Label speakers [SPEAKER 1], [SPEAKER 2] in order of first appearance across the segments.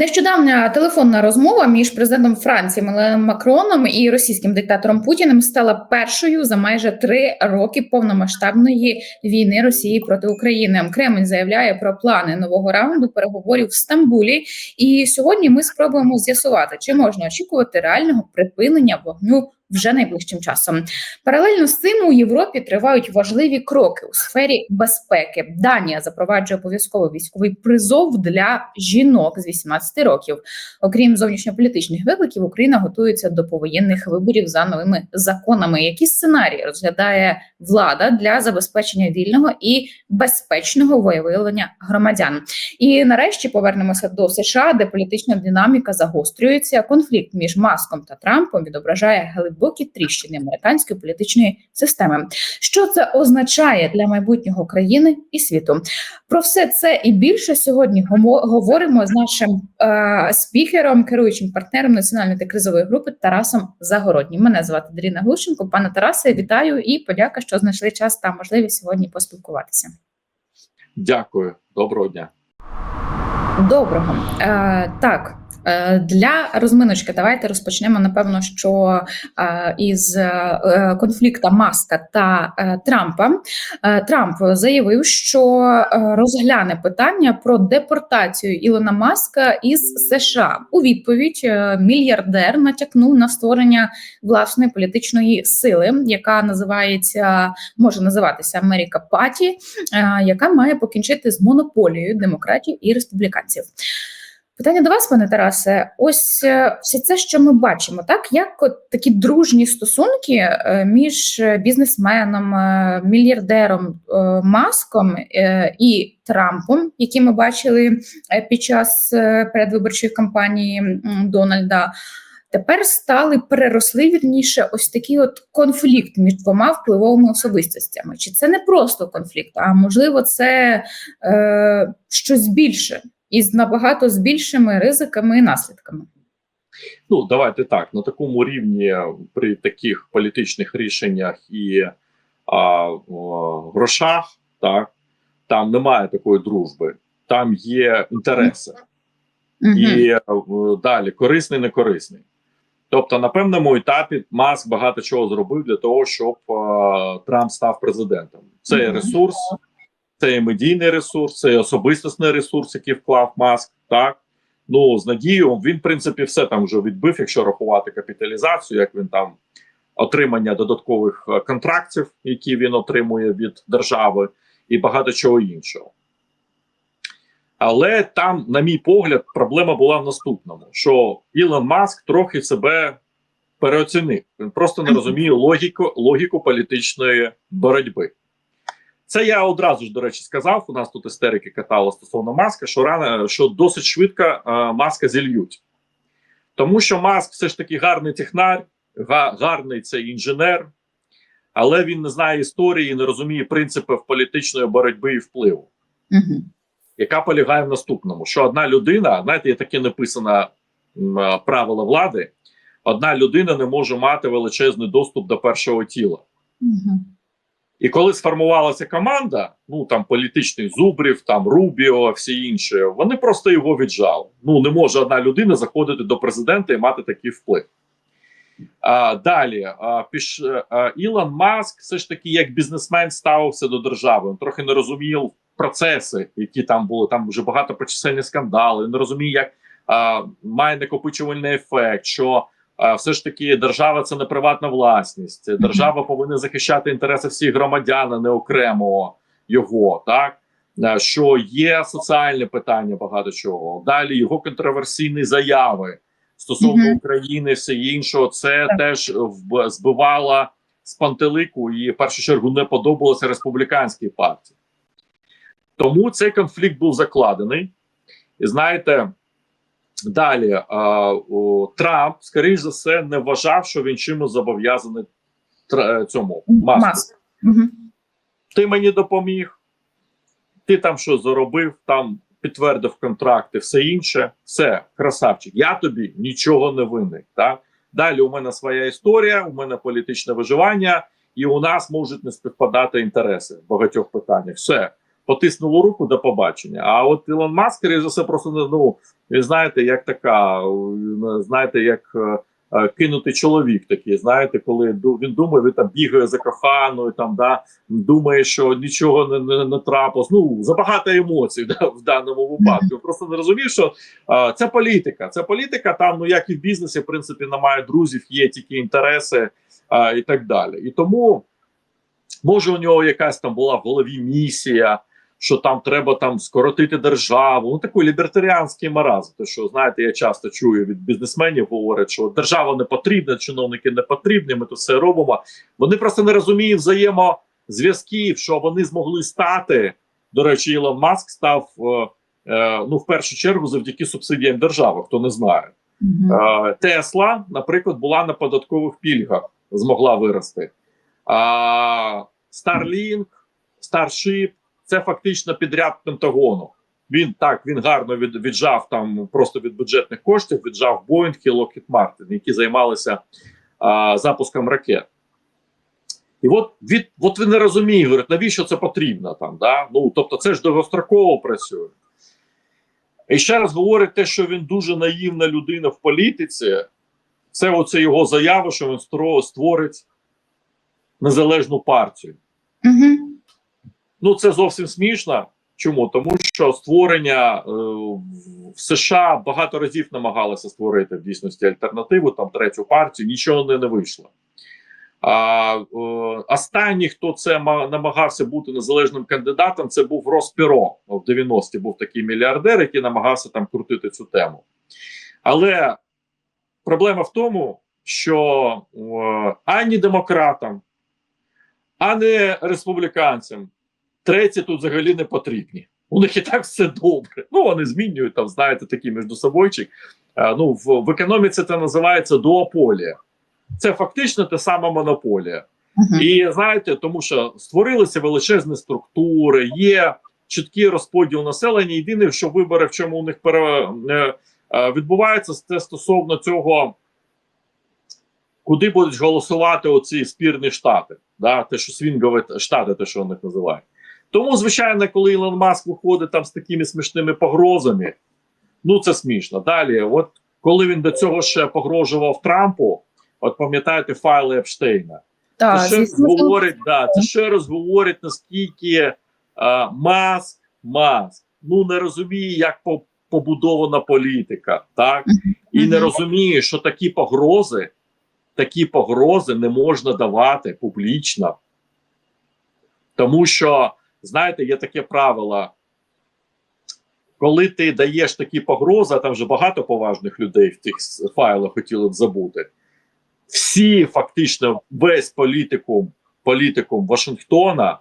[SPEAKER 1] Нещодавня телефонна розмова між президентом Франції Меленом Макроном і російським диктатором Путіним стала першою за майже три роки повномасштабної війни Росії проти України. Кремль заявляє про плани нового раунду переговорів в Стамбулі. І сьогодні ми спробуємо з'ясувати, чи можна очікувати реального припинення вогню. Вже найближчим часом паралельно з цим у Європі тривають важливі кроки у сфері безпеки. Данія запроваджує обов'язковий військовий призов для жінок з 18 років. Окрім зовнішньополітичних викликів, Україна готується до повоєнних виборів за новими законами. Які сценарії розглядає влада для забезпечення вільного і безпечного волевиявлення громадян? І нарешті повернемося до США, де політична динаміка загострюється. Конфлікт між Маском та Трампом відображає глибокі тріщини американської політичної системи. Що це означає для майбутнього країни і світу? Про все це і більше сьогодні говоримо з нашим е, спікером, керуючим партнером національної та кризової групи Тарасом Загороднім. Мене звати Даріна Глушенко. Пане Тарасе, вітаю і подяка, що знайшли час та можливість сьогодні поспілкуватися.
[SPEAKER 2] Дякую, доброго дня.
[SPEAKER 1] Доброго е, так. Е, Для розминочки давайте розпочнемо. Напевно, що е, із е, конфлікта Маска та Трампа Трамп заявив, що розгляне питання про депортацію Ілона Маска із США. У відповідь мільярдер натякнув на створення власної політичної сили, яка називається може називатися Америка Паті, яка має покінчити з монополією демократів і республіканців. Питання до вас, пане Тарасе. Ось е, все це, що ми бачимо, так як от такі дружні стосунки е, між бізнесменом, е, мільярдером е, Маском і Трампом, які ми бачили під час передвиборчої кампанії Дональда. Тепер стали переросли вірніше ось такий от конфлікт між двома впливовими особистостями. Чи це не просто конфлікт, а можливо, це е, щось більше і з набагато з більшими ризиками і наслідками?
[SPEAKER 2] Ну давайте так на такому рівні при таких політичних рішеннях і а, о, грошах, так там немає такої дружби, там є інтереси
[SPEAKER 1] Мгм.
[SPEAKER 2] і е, далі корисний, не корисний. Тобто, на певному етапі Маск багато чого зробив для того, щоб е, Трамп став президентом. Це є
[SPEAKER 1] Мгм.
[SPEAKER 2] ресурс, це і медійний ресурс, і особистісний ресурс, який вклав Маск. Так ну з надією він, в принципі, все там вже відбив, якщо рахувати капіталізацію, як він там отримання додаткових е, контрактів, які він отримує від держави, і багато чого іншого. Але там, на мій погляд, проблема була в наступному: що Ілон Маск трохи себе переоцінив. Він просто не розуміє логіку, логіку політичної боротьби. Це я одразу ж, до речі, сказав. У нас тут істерики катали стосовно маска, що рано що досить швидко е, маска зільють. Тому що Маск все ж таки гарний технар, га, гарний цей інженер, але він не знає історії і не розуміє принципів політичної боротьби і впливу
[SPEAKER 1] Мгм.
[SPEAKER 2] яка полягає в наступному: що одна людина, знаєте, є таке написано е, правило влади: одна людина не може мати величезний доступ до першого тіла.
[SPEAKER 1] Мгм.
[SPEAKER 2] І коли сформувалася команда, ну там політичний Зубрів, там Рубіо, всі інші, вони просто його віджали. Ну не може одна людина заходити до президента і мати такий вплив. А, далі а, піш, а, Ілон Маск все ж таки як бізнесмен ставився до держави. Він трохи не розумів процеси, які там були. Там вже багато почисельні скандали. Не розуміє, як а, має накопичувальний ефект. що все ж таки держава це не приватна власність. Держава повинна захищати інтереси всіх громадян, а не окремо його. Так що є соціальне питання, багато чого. Далі його контроверсійні заяви стосовно
[SPEAKER 1] Мгм.
[SPEAKER 2] України, все іншого, це
[SPEAKER 1] Так.
[SPEAKER 2] теж збивало з пантелику і в першу чергу не подобалося республіканській партії. Тому цей конфлікт був закладений. І знаєте, далі Трамп, скоріш за все, не вважав, що він чимось зобов'язаний тр- цьому маску.
[SPEAKER 1] Маск. Мгм.
[SPEAKER 2] Ти мені допоміг, ти там що заробив, там підтвердив контракти, все інше, все, красавчик. Я тобі нічого не винний. Так? Далі у мене своя історія, у мене політичне виживання, і у нас можуть не співпадати інтереси в багатьох питаннях. Все, потиснуло руку до побачення. А от Ілон Маск, за все, просто не, ну, ви знаєте, як така, знаєте, як е, е, чоловік такий, знаєте, коли він думає, він там бігає за коханою, там, да, думає, що нічого не, не, не трапилось. Ну, забагато емоцій да, в даному випадку. Просто не розумів, що е, це політика. Це політика, там, ну як і в бізнесі, в принципі, немає друзів, є тільки інтереси е, і так далі. І тому, може, у нього якась там була в голові місія що там треба там скоротити державу. Ну такий лібертаріанський маразм. Те, що знаєте, я часто чую від бізнесменів, говорять, що держава не потрібна, чиновники не потрібні. Ми то все робимо. Вони просто не розуміють взаємозв'язків, що вони змогли стати. До речі, Ілон Маск став е, е, ну в першу чергу завдяки субсидіям держави. Хто не знає,
[SPEAKER 1] Мгм.
[SPEAKER 2] Е, Тесла, наприклад, була на податкових пільгах, змогла вирости. А Starlink, Starship це фактично підряд Пентагону. Він так він гарно від, віджав там просто від бюджетних коштів, віджав Boeing і Lockheed Martin, які займалися а, запуском ракет. І от від от він не розуміє, говорить, навіщо це потрібно там. Да? Ну тобто, це ж довгостроково працює. І ще раз говорить те, що він дуже наївна людина в політиці. Це оце його заява, що він створить незалежну партію.
[SPEAKER 1] Мгм.
[SPEAKER 2] Ну це зовсім смішно. Чому? Тому що створення е, в США багато разів намагалися створити в дійсності альтернативу, там третю партію, нічого не, не вийшло. А е, останній, хто це намагався бути незалежним кандидатом, це був Рос Перо. В 90-ті був такий мільярдер, який намагався там крутити цю тему. Але проблема в тому, що е, ані демократам, ані республіканцям треті тут взагалі не потрібні. У них і так все добре. Ну вони змінюють там, знаєте, такі між собойчик. Ну в, в економіці це називається дуополія. Це фактично те саме монополія.
[SPEAKER 1] Мгм.
[SPEAKER 2] І знаєте, тому що створилися величезні структури, є чіткий розподіл населення. Єдине, що вибори, в чому у них пере, е, е, відбувається, це стосовно цього, куди будуть голосувати оці спірні штати, да, те, що свінгові штати, те, що вони називають. Тому, звичайно, коли Ілон Маск виходить там з такими смішними погрозами, ну це смішно. Далі, от коли він до цього ще погрожував Трампу, от пам'ятаєте файли Епштейна.
[SPEAKER 1] Так,
[SPEAKER 2] Це ще раз говорить, да, це ще раз говорить, наскільки а, маск, маск ну не розуміє, як по, побудована політика, так і не розуміє, що такі погрози, такі погрози не можна давати публічно. Тому що, знаєте, є таке правило. Коли ти даєш такі погрози, а там вже багато поважних людей в тих файлах хотіли б забути всі фактично весь політикум, політикум Вашингтона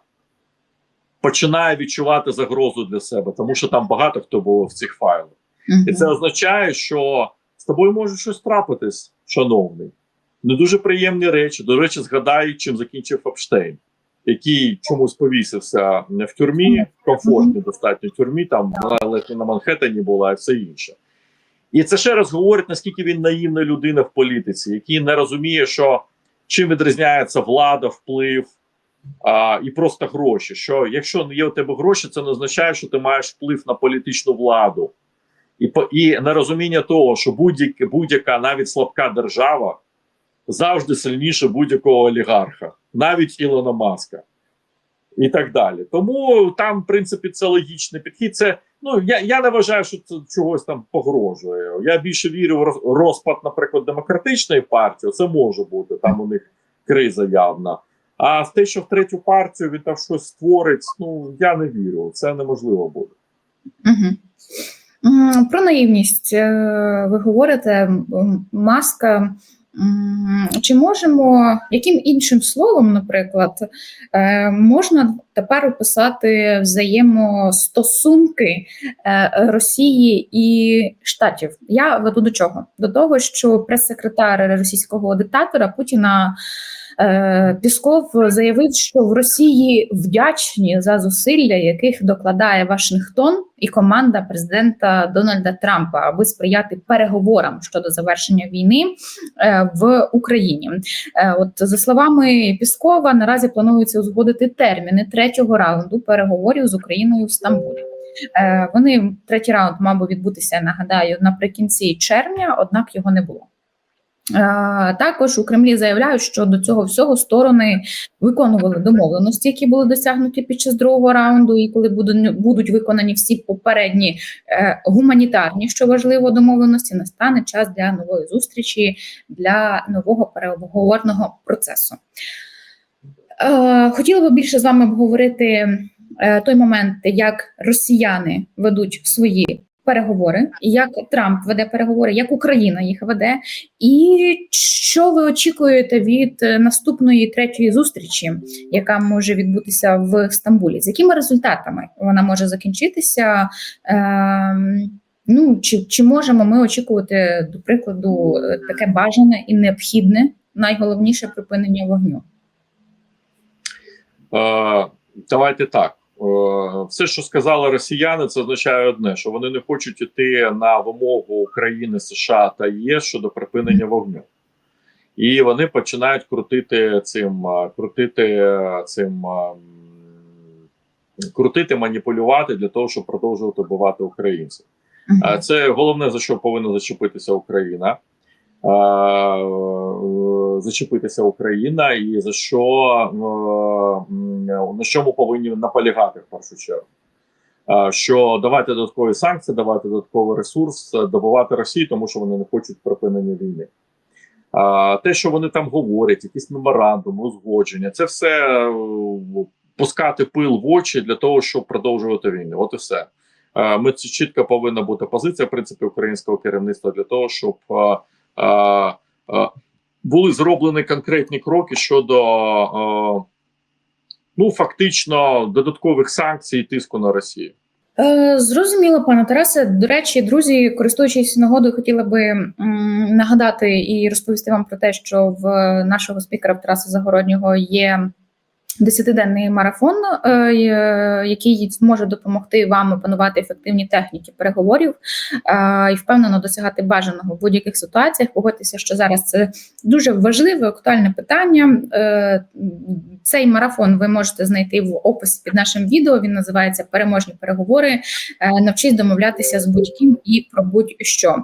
[SPEAKER 2] починає відчувати загрозу для себе, тому що там багато хто було в цих файлах.
[SPEAKER 1] Мгм.
[SPEAKER 2] І це означає, що з тобою може щось трапитись, шановний. Не дуже приємні речі. До речі, згадай, чим закінчив Епштейн, який чомусь повісився в тюрмі, комфортній достатньо тюрмі, там ледь на Манхеттені була і все інше. І це ще раз говорить, наскільки він наївна людина в політиці, який не розуміє, що чим відрізняється влада, вплив а, і просто гроші. Що якщо є у тебе гроші, це не означає, що ти маєш вплив на політичну владу. І, і нерозуміння того, що будь-яка, будь-яка навіть слабка держава завжди сильніше будь-якого олігарха, навіть Ілона Маска. І так далі. Тому там, в принципі, це логічний підхід. Це ну я, я не вважаю, що це чогось там погрожує. Я більше вірю в розпад, наприклад, демократичної партії. Це може бути там у них криза явна. А те, що в третю партію він там щось створить, ну я не вірю. Це неможливо буде.
[SPEAKER 1] Про наївність е, ви говорите маска. Чи можемо яким іншим словом, наприклад, е, можна тепер описати взаємостосунки е, Росії і Штатів? Я веду до чого? До того, що прес-секретар російського диктатора Путіна Пісков заявив, що в Росії вдячні за зусилля, яких докладає Вашингтон і команда президента Дональда Трампа, аби сприяти переговорам щодо завершення війни е, в Україні. Е, От за словами Піскова, наразі планується узгодити терміни третього раунду переговорів з Україною в Стамбулі. Е, Вони третій раунд мав би відбутися, нагадаю, наприкінці червня, однак його не було. Е, Також у Кремлі заявляють, що до цього всього сторони виконували домовленості, які були досягнуті під час другого раунду, і коли будуть, виконані всі попередні е, гуманітарні, що важливо, домовленості, настане час для нової зустрічі для нового переговорного процесу. Е, Хотіла би більше з вами обговорити той момент, як росіяни ведуть свої переговори, як Трамп веде переговори, як Україна їх веде, і що ви очікуєте від е, наступної третьої зустрічі, яка може відбутися в Стамбулі? З якими результатами вона може закінчитися? Ем, Ну чи, чи можемо ми очікувати, до прикладу, е, таке бажане і необхідне, найголовніше припинення вогню?
[SPEAKER 2] Е, давайте так. Е, все, що сказали росіяни, це означає одне: що вони не хочуть іти на вимогу України, США та ЄС щодо припинення вогню. І вони починають крутити цим, е, крутити е, цим, крутити, маніпулювати для того, щоб продовжувати вбивати українців. Це головне за що повинна зачепитися Україна. Зачепитися Україна, і за що е, на чому повинні наполягати в першу чергу. Е, Що давати додаткові санкції, давати додатковий ресурс, е, добувати Росію, тому що вони не хочуть припинення війни. Те, що вони там говорять, якісь меморандуми, узгодження, це все пускати пил в очі для того, щоб продовжувати війну. От і все. Ми це чітко повинна бути позиція в принципі українського керівництва для того, щоб були зроблені конкретні кроки щодо е, ну фактично додаткових санкцій і тиску на Росію.
[SPEAKER 1] Е, Зрозуміло, пане Тарасе. До речі, друзі, користуючись нагодою, хотіла би нагадати і розповісти вам про те, що в нашого спікера Тараса Загороднього є. Десятиденний марафон, е, е, який зможе допомогти вам опанувати ефективні техніки переговорів е, і впевнено досягати бажаного в будь-яких ситуаціях. Погодьтеся, що зараз це дуже важливе, актуальне питання. Цей марафон ви можете знайти в описі під нашим відео. Він називається Переможні переговори. Навчись домовлятися з будь-ким і про будь-що.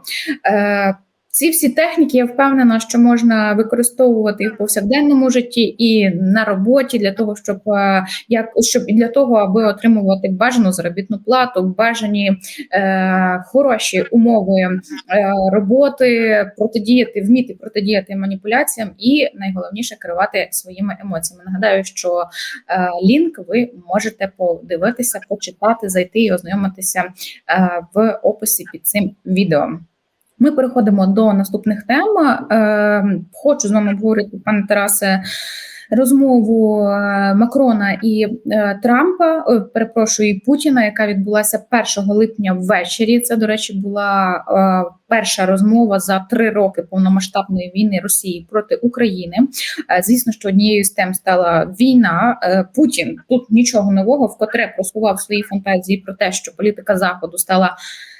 [SPEAKER 1] Ці всі техніки я впевнена, що можна використовувати в повсякденному житті і на роботі для того, щоб е, як щоб для того, аби отримувати бажану заробітну плату, бажані е, хороші умови е, роботи, протидіяти, вміти протидіяти маніпуляціям, і найголовніше керувати своїми емоціями. Нагадаю, що е, лінк ви можете подивитися, почитати, зайти і ознайомитися е, в описі під цим відео. Ми переходимо до наступних тем. Е, Хочу з вами обговорити, пане Тарасе, розмову е, Макрона і е, Трампа. Перепрошую, і Путіна, яка відбулася 1 липня ввечері. Це, до речі, була перша розмова за три роки повномасштабної війни Росії проти України. Звісно, що однією з тем стала війна. Путін тут нічого нового, вкотре просував свої фантазії про те, що політика заходу стала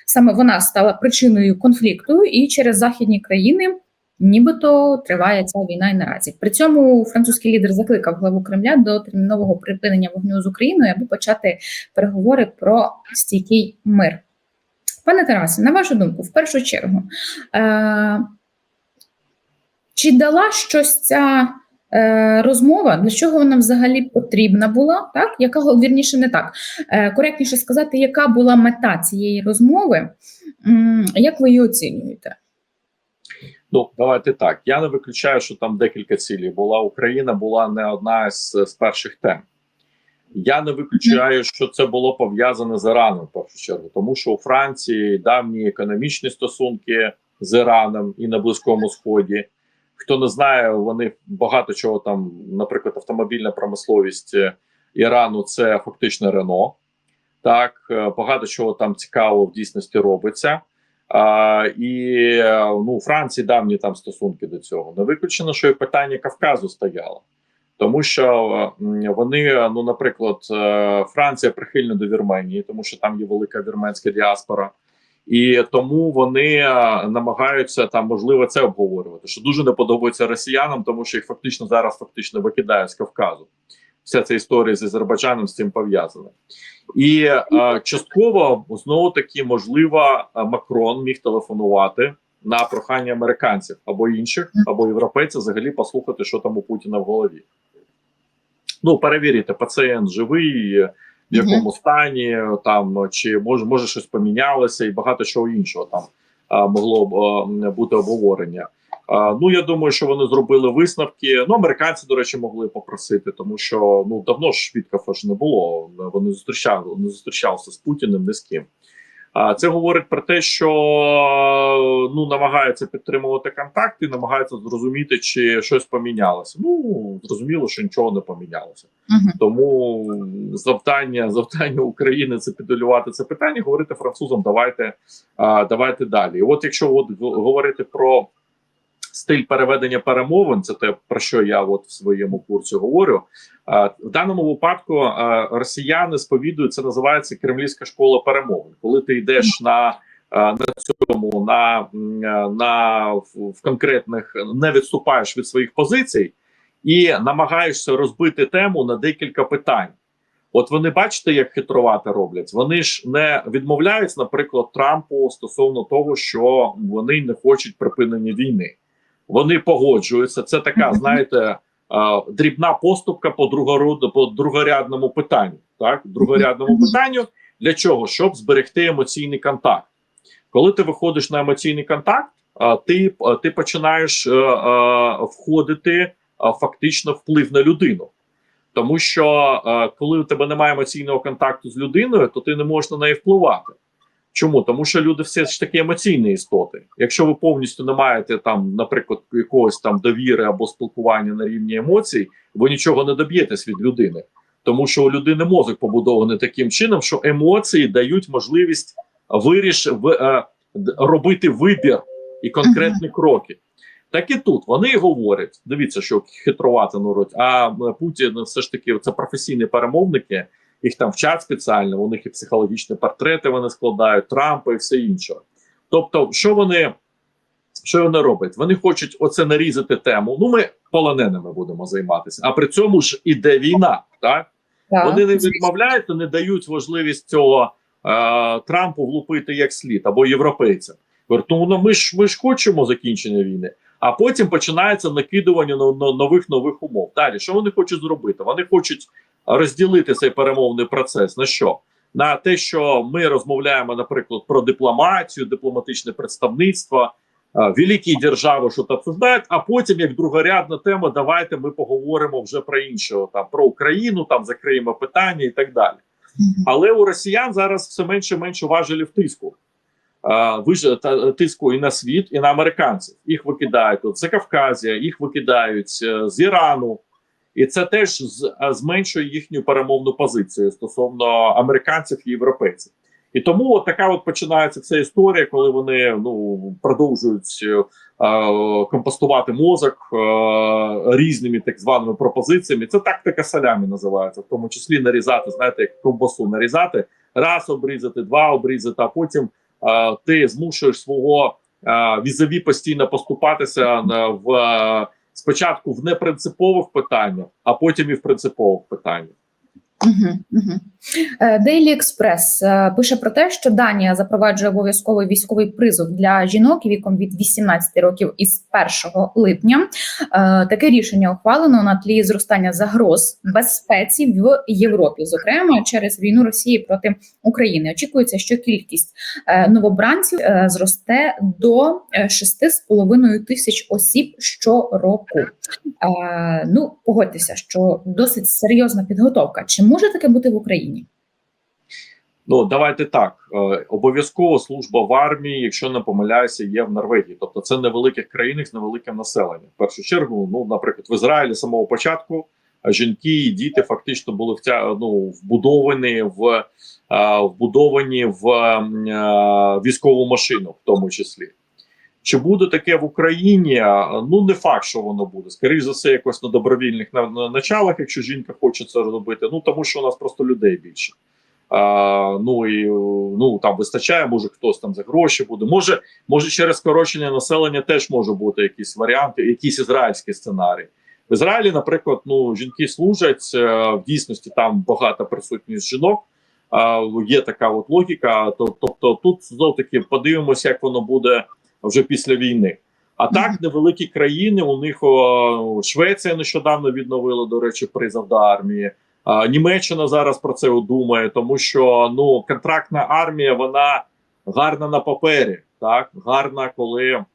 [SPEAKER 1] саме вона стала причиною конфлікту, і через західні країни. Нібито триває ця війна і наразі. При цьому французький лідер закликав главу Кремля до термінового припинення вогню з Україною, аби почати переговори про стійкий мир. Пане Тарасе, на вашу думку, в першу чергу, е- чи дала щось ця е- розмова? Для чого вона взагалі потрібна була? Так, яка вірніше не так е- коректніше сказати, яка була мета цієї розмови? М- Як ви її оцінюєте?
[SPEAKER 2] Ну, давайте так. Я не виключаю, що там декілька цілей. Була Україна, була не одна з, з перших тем. Я не виключаю, що це було пов'язане з Іраном в першу чергу, тому що у Франції давні економічні стосунки з Іраном і на Близькому Сході. Хто не знає, вони багато чого там, наприклад, автомобільна промисловість Ірану це фактично Рено. Так, е, багато чого там цікаво в дійсності робиться. А, і е, ну, у Франції давні там стосунки до цього. Не виключено, що і питання Кавказу стояло. Тому що вони, ну, наприклад, е, Франція прихильна до Вірменії, тому що там є велика вірменська діаспора. І тому вони е, намагаються там можливо це обговорювати, що дуже не подобається росіянам, тому що їх фактично зараз фактично викидають з Кавказу. Вся ця історія з Азербайджаном з цим пов'язана. І е, частково знову таки можливо е, Макрон міг телефонувати на прохання американців або інших, або європейців взагалі послухати, що там у Путіна в голові. Ну, перевірити, пацієнт живий, в якому стані, там чи може, може щось помінялося, і багато чого іншого там а, могло б а, бути обговорення. А, ну я думаю, що вони зробили висновки. Ну, американці, до речі, могли попросити, тому що ну давно ж Віткафа ж не було. Вони зустрічали, не зустрічалися з Путіним не з ким. А це говорить про те, що ну намагаються підтримувати контакти, намагаються зрозуміти, чи щось помінялося. Ну зрозуміло, що нічого не помінялося.
[SPEAKER 1] Мгм.
[SPEAKER 2] Тому завдання завдання України це підолювати це питання, говорити французам. Давайте давайте далі. І от якщо от говорити про стиль переведення перемовин, це те про що я от в своєму курсі говорю. В даному випадку росіяни сповідують це називається кремлівська школа перемовин. Коли ти йдеш на на цьому на, на в конкретних не відступаєш від своїх позицій і намагаєшся розбити тему на декілька питань. От вони бачите, як хитрувати роблять. Вони ж не відмовляють, наприклад, Трампу стосовно того, що вони не хочуть припинення війни. Вони погоджуються. Це така, знаєте, дрібна поступка по другороду, по другорядному питанню. Так, другорядному питанню для чого? Щоб зберегти емоційний контакт. Коли ти виходиш на емоційний контакт, ти, ти починаєш е, е, входити фактично вплив на людину. Тому що е, коли у тебе немає емоційного контакту з людиною, то ти не можеш на неї впливати. Чому? Тому що люди все ж таки емоційні істоти. Якщо ви повністю не маєте там, наприклад, якогось там довіри або спілкування на рівні емоцій, ви нічого не доб'єтесь від людини. Тому що у людини мозок побудований таким чином, що емоції дають можливість виріш в, е, робити вибір і конкретні кроки. Так і тут вони говорять: дивіться, що хитрувати народ. А е, Путін все ж таки це професійні перемовники, їх там вчать спеціально, у них і психологічні портрети вони складають, Трампа і все інше. Тобто, що вони, що вони роблять? Вони хочуть оце нарізати тему. Ну, ми полоненими будемо займатися, а при цьому ж іде війна, так?
[SPEAKER 1] Так,
[SPEAKER 2] Вони не відмовляються, не дають можливість цього е, Трампу влупити як слід або європейцям. Ну ну, ми ж ми ж хочемо закінчення війни. А потім починається накидування на, на нових нових умов. Далі що вони хочуть зробити? Вони хочуть розділити цей перемовний процес на що? На те, що ми розмовляємо, наприклад, про дипломатію, дипломатичне представництво, е, великі держави, що то обсуждають, а потім, як другорядна тема, давайте ми поговоримо вже про іншого, там про Україну, там закриємо питання і так далі. Але у росіян зараз все менше і менше важелів тиску. Та- тиску і на світ, і на американців. Їх викидають от, з Кавказія, їх викидають е, з Ірану. І це теж зменшує їхню перемовну позицію стосовно американців і європейців. І тому от така от починається ця історія, коли вони ну продовжують е, е, компостувати мозок е, різними так званими пропозиціями. Це тактика салямі називається, в тому числі нарізати, знаєте, як ковбасу нарізати, раз обрізати, два обрізати, а потім е, ти змушуєш свого е, візаві постійно поступатися в е, спочатку в непринципових питаннях, а потім і в принципових питаннях.
[SPEAKER 1] Мгм. Е, Daily Express е, пише про те, що Данія запроваджує обов'язковий військовий призов для жінок віком від 18 років із 1 липня. Е, Таке рішення ухвалено на тлі зростання загроз безпеці в Європі, зокрема через війну Росії проти України. Очікується, що кількість новобранців зросте до е, 6,5 тисяч осіб щороку. Ну, погодьтеся, що досить серйозна підготовка. Чи може таке бути в Україні?
[SPEAKER 2] Ну давайте так. Е, обов'язково служба в армії, якщо не помиляюся, є в Норвегії. Тобто це невеликих країнах з невеликим населенням. В першу чергу, ну наприклад, в Ізраїлі з самого початку е, жінки і діти фактично були втя... ну, вбудовані в вбудовані в е, військову машину, в тому числі. Чи буде таке в Україні? Ну не факт, що воно буде. Скоріше за все, якось на добровільних на, на началах, якщо жінка хоче це робити. Ну тому що у нас просто людей більше. А, ну і ну там вистачає, може хтось там за гроші буде. Може, може через скорочення населення теж може бути якісь варіанти, якісь ізраїльські сценарії. В Ізраїлі, наприклад, ну жінки служать е, в дійсності там багата присутність жінок. Є така от логіка. Тобто, тут знов таки подивимося, як воно буде вже після війни. А так, невеликі країни. У них о, Швеція нещодавно відновила, до речі, призов до армії. А, Німеччина зараз про це думає, тому що ну контрактна армія вона гарна на папері, так гарна, коли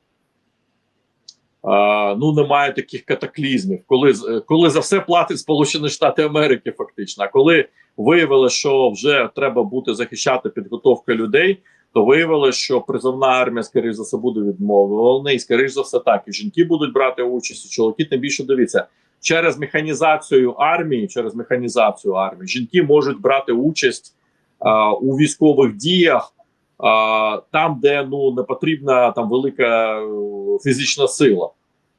[SPEAKER 2] а, ну немає таких катаклізмів, коли коли за все платить Сполучені Штати Америки, фактично. А коли виявилося, що вже треба бути захищати підготовка людей, то виявилося, що призовна армія, скоріш за все, буде відмовлена, і скоріш за все, так і жінки будуть брати участь, і чоловіки тим більше дивіться. Через механізацію армії, через механізацію армії, жінки можуть брати участь а, у військових діях там, де ну не потрібна там велика е, фізична сила.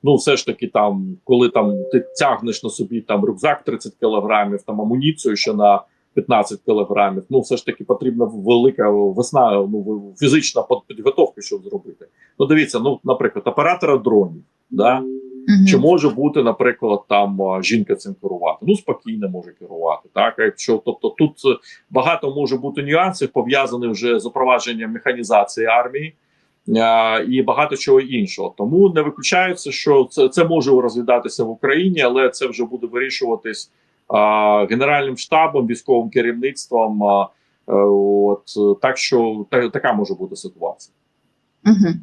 [SPEAKER 2] Ну, все ж таки, там, коли там ти тягнеш на собі там рюкзак 30 кілограмів, там амуніцію ще на 15 кілограмів. Ну, все ж таки потрібна велика весна, ну фізична підготовка, щоб зробити. Ну, дивіться, ну, наприклад, оператора дронів. Да?
[SPEAKER 1] Мгм.
[SPEAKER 2] Чи може бути, наприклад, там жінка цим керувати? Ну спокійно може керувати. Так, якщо тобто тут е, багато може бути нюансів пов'язаних вже з запровадженням механізації армії. а, І багато чого іншого, тому не виключається, що це, це може розглядатися в Україні, але це вже буде вирішуватись генеральним штабом, військовим керівництвом. Е, от так що та, така може бути ситуація.
[SPEAKER 1] Угу.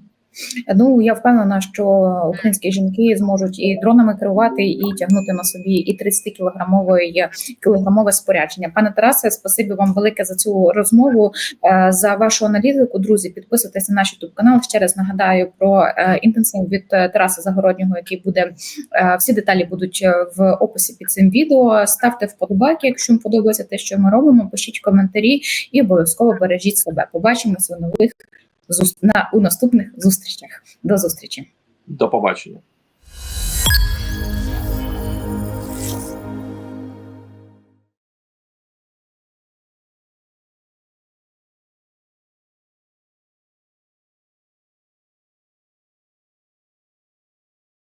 [SPEAKER 1] Ну я впевнена, що українські жінки зможуть і дронами керувати, і тягнути на собі і 30 кілограмової кілограмове спорядження. Пане Тарасе, спасибі вам велике за цю розмову, е, за вашу аналітику. Друзі, підписуйтесь на наш youtube канал. Ще раз нагадаю про е, інтенсив від Тараса Загороднього, який буде е, всі деталі будуть в описі під цим відео. Ставте вподобайки, якщо вам подобається те, що ми робимо. Пишіть коментарі і обов'язково бережіть себе. Побачимося у нових у наступних зустрічах. До зустрічі.
[SPEAKER 2] До побачення.